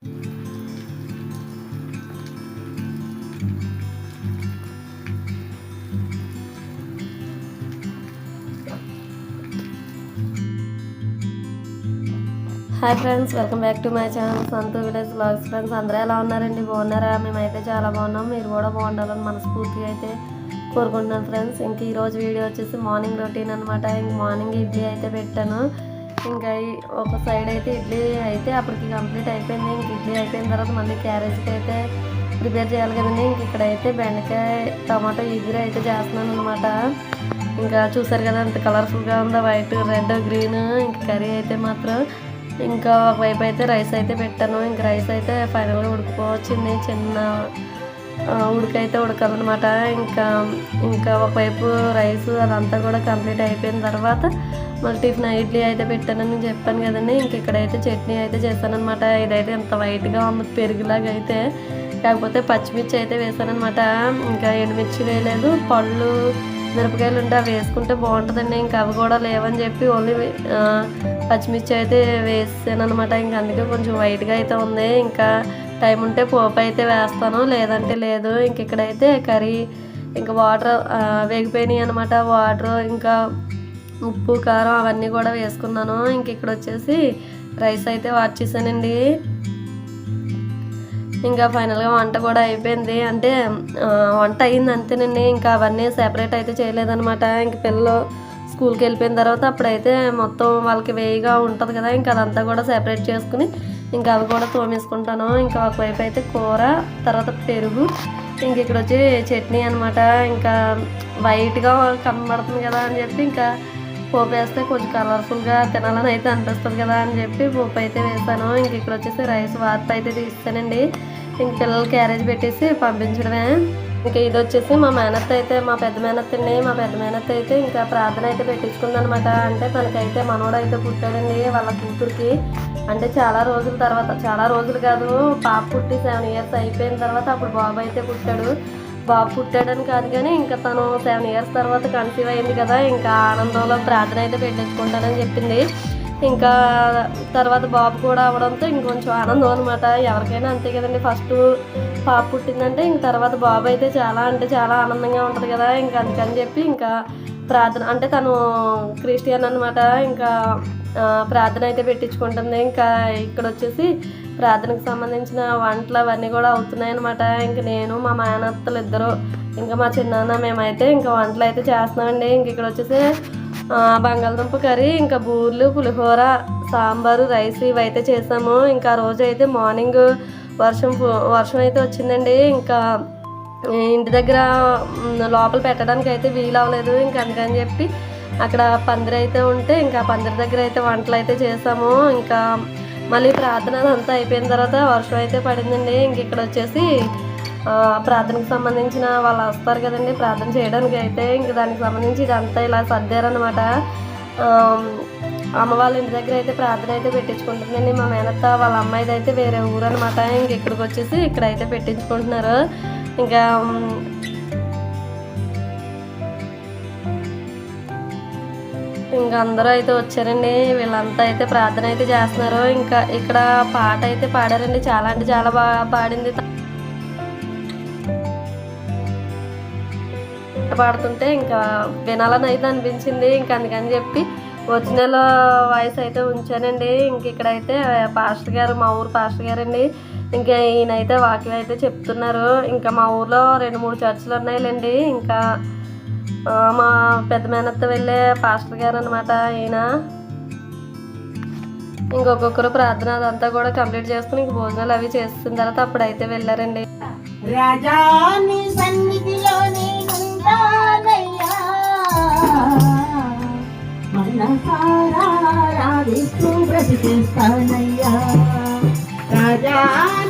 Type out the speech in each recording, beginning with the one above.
Hi friends welcome back to my channel Santhu village blogs. Friends అందరూ ఎలా ఉన్నారండి? బాగున్నారా? మేమైతే చాలా బాగున్నాం. మీరు కూడా బాగుండాలని మనస్ఫూర్తిగా అయితే కోరుకుంటున్నాను ఫ్రెండ్స్. ఇంక ఈరోజు వీడియో వచ్చేసి మార్నింగ్ రొటీన్ అనమాట ఇంక మార్నింగ్ ఇడ్లీ అయితే పెట్టాను. ఇంకా ఒక సైడ్ అయితే ఇడ్లీ అయితే అప్పటికి కంప్లీట్ అయిపోయింది. ఇంక ఇడ్లీ అయిపోయిన తర్వాత మళ్ళీ క్యారేజ్కి అయితే ప్రిపేర్ చేయాలి కదండి. ఇంక ఇక్కడైతే బెండకాయ టమాటో ఈజీగా అయితే చేస్తున్నాను అనమాట ఇంకా చూసారు కదా అంత కలర్ఫుల్గా ఉందో. వైట్ రెడ్ గ్రీన్ ఇంకా కర్రీ అయితే మాత్రం ఇంకా ఒకవైపు అయితే రైస్ అయితే పెట్టాను. ఇంకా రైస్ అయితే ఫైనల్గా ఉడికిపోవచ్చింది చిన్న ఉడికైతే ఉడకాలన్నమాట ఇంకా ఇంకా ఒకవైపు రైస్ అదంతా కూడా కంప్లీట్ అయిపోయిన తర్వాత మళ్ళీ టిఫిన్ ఇడ్లీ అయితే పెట్టానని చెప్పాను కదండి. ఇంక ఇక్కడైతే చట్నీ అయితే చేశానమాట ఇదైతే ఎంత వైట్గా ఉంది పెరుగులాగా అయితే. కాకపోతే పచ్చిమిర్చి అయితే వేసానమాట ఇంకా ఎండుమిర్చి వేయలేదు. పళ్ళు మిరపకాయలు ఉంటే అవి వేసుకుంటే బాగుంటుందండి. ఇంకా అవి కూడా లేవని చెప్పి ఓన్లీ పచ్చిమిర్చి అయితే వేసాను అనమాట ఇంకా అందుకే కొంచెం వైట్గా అయితే ఉంది. ఇంకా టైం ఉంటే పోపు అయితే వేస్తాను. లేదంటే లేదు. ఇంక ఇక్కడైతే కర్రీ ఇంకా వాటర్ వేగిపోయినాయి అనమాట వాటర్ ఇంకా ఉప్పు కారం అవన్నీ కూడా వేసుకున్నాను. ఇంక ఇక్కడ వచ్చేసి రైస్ అయితే వాచ్ చేశానండి ఇంకా ఫైనల్గా వంట కూడా అయిపోయింది. అంటే వంట అయింది అంతేనండి. ఇంకా అవన్నీ సెపరేట్ అయితే చేయలేదనమాట ఇంక పిల్లలు స్కూల్కి వెళ్ళిపోయిన తర్వాత అప్పుడైతే మొత్తం వాళ్ళకి వేయిగా ఉంటుంది కదా. ఇంకా అదంతా కూడా సెపరేట్ చేసుకుని ఇంకా అవి కూడా తోమేసుకుంటాను. ఇంకా ఒకవైపు అయితే కూర తర్వాత పెరుగు. ఇంక ఇక్కడ వచ్చి చట్నీ అనమాట ఇంకా వైట్గా కనబడుతుంది కదా అని చెప్పి ఇంకా పోపు వేస్తే కొంచెం కలర్ఫుల్గా తినాలని అయితే అనిపిస్తుంది కదా అని చెప్పి పోపు అయితే వేసాను. ఇంక ఇక్కడ వచ్చేసి రైస్ వార్త అయితే తీస్తానండి ఇంక పిల్లలు క్యారేజ్ పెట్టేసి పంపించడమే. ఇంకా ఇది వచ్చేసి మా మేనత్త అయితే మా పెద్ద మేనత్త అండి. మా పెద్ద మేనత్త అయితే ఇంకా ప్రార్థన అయితే పెట్టించుకుందనమాట అంటే తనకైతే మనోడు అయితే పుట్టాడండి వాళ్ళ కూతురికి. అంటే చాలా రోజుల తర్వాత చాలా రోజులు కాదు పాప పుట్టి సెవెన్ ఇయర్స్ అయిపోయిన తర్వాత అప్పుడు బాబు అయితే పుట్టాడు. బాబు పుట్టాడని కాదు కానీ ఇంకా తను సెవెన్ ఇయర్స్ తర్వాత కన్సీవ్ అయింది కదా ఇంకా ఆనందంలో ప్రార్థన అయితే పెట్టించుకుంటానని చెప్పింది. ఇంకా తర్వాత బాబు కూడా అవడంతో ఇంకొంచెం ఆనందం అనమాట ఎవరికైనా అంతే కదండి ఫస్ట్ పాప పుట్టిందంటే ఇంక తర్వాత బాబు అయితే చాలా అంటే చాలా ఆనందంగా ఉంటుంది కదా ఇంకా అందుకని చెప్పి ఇంకా ప్రార్థన అంటే తను క్రిస్టియన్ అనమాట ఇంకా ప్రార్థన అయితే పెట్టించుకుంటుంది. ఇంకా ఇక్కడ వచ్చేసి ప్రార్థనకు సంబంధించిన వంటలు అవన్నీ కూడా అవుతున్నాయి అనమాట ఇంకా నేను మా మేనత్తలు ఇద్దరు ఇంకా మా చిన్నాన్న మేమైతే ఇంకా వంటలు అయితే చేస్తున్నామండి. ఇంక ఇక్కడ వచ్చేసి బంగాళదుంప కర్రీ ఇంకా బూర్లు పులిహోర సాంబారు రైస్ ఇవి అయితే చేసాము. ఇంకా ఆ రోజు అయితే మార్నింగ్ వర్షం వర్షం అయితే వచ్చిందండి. ఇంకా ఇంటి దగ్గర లోపల పెట్టడానికి అయితే వీలు అవ్వలేదు ఇంకా అందుకని చెప్పి అక్కడ పందిరి అయితే ఉంటే ఇంకా పందిరి దగ్గర అయితే వంటలు అయితే చేసాము. ఇంకా మళ్ళీ ప్రార్థన అంతా అయిపోయిన తర్వాత వర్షం అయితే పడిందండి. ఇంక ఇక్కడ వచ్చేసి ప్రార్థనకు సంబంధించిన వాళ్ళు వస్తారు కదండి ప్రార్థన చేయడానికి అయితే. ఇంక దానికి సంబంధించి ఇదంతా ఇలా సర్దారనమాట అమ్మ వాళ్ళ ఇంటి దగ్గర అయితే ప్రార్థన అయితే పెట్టించుకుంటుందండి. మా మేనత్త వాళ్ళ అమ్మాయిది అయితే వేరే ఊరు అనమాట ఇంక ఇక్కడికి వచ్చేసి ఇక్కడైతే పెట్టించుకుంటున్నారు. ఇంకా ఇంకా అందరూ అయితే వచ్చారండి. వీళ్ళంతా అయితే ప్రార్థన అయితే చేస్తున్నారు. ఇంకా ఇక్కడ పాట అయితే పాడారండి. చాలా అంటే చాలా బాగా పాడింది. పాడుతుంటే ఇంకా వినాలని అయితే అనిపించింది. ఇంకా అందుకని చెప్పి ఒరిజినల్ వాయిస్ అయితే ఉంచానండి. ఇంక ఇక్కడైతే పాస్టర్ గారు మా ఊరు పాస్టర్ గారండి. ఇంకా ఈయన అయితే వాక్యం అయితే చెప్తున్నారు. ఇంకా మా ఊర్లో రెండు మూడు చర్చిలు ఉన్నాయిలేండి. ఇంకా మా పెద్ద మేనత్త వెళ్ళే పాస్టర్ గారు అనమాట ఈయన. ఇంకొకొక్కరు ప్రార్థన అదంతా కూడా కంప్లీట్ చేసుకుని ఇంక భోజనాలు అవి చేసిన తర్వాత అప్పుడైతే వెళ్ళారండి. రాజాని మనసారా రాధిస్తూ రాజాని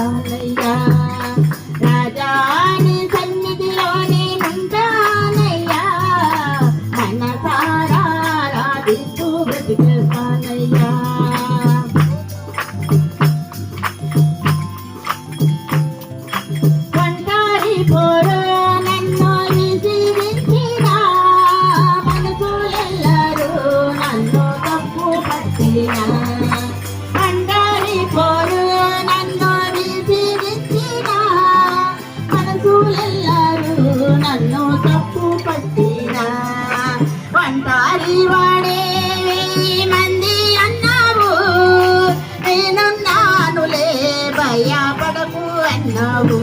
బ్రతికేస్తానయ్యా అన్నావు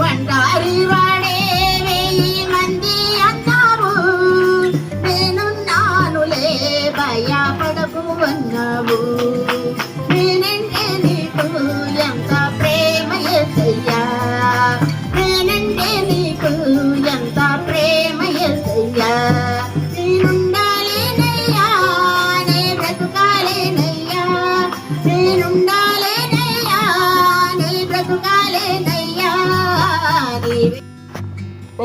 ఒంటారి వాడే వెయ్యి మంది అన్నావు. నేనున్నానులే భయపడకు అన్నావు.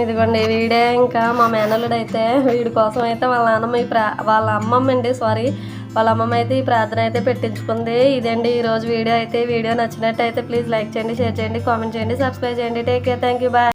ఇదిగోండి వీడే ఇంకా మా మేనల్లుడు అయితే వీడి కోసం అయితే వాళ్ళ నాన్నమ్మ ఈ ప్రా వాళ్ళ అమ్మమ్మ అండి సారీ వాళ్ళ అమ్మమ్మ అయితే ఈ ప్రార్థన అయితే పెట్టించుకుంది. ఇదండి ఈరోజు వీడియో అయితే. వీడియో నచ్చినట్టు అయితే ప్లీజ్ లైక్ చేయండి షేర్ చేయండి కామెంట్ చేయండి సబ్స్క్రైబ్ చేయండి. Take care thank you bye.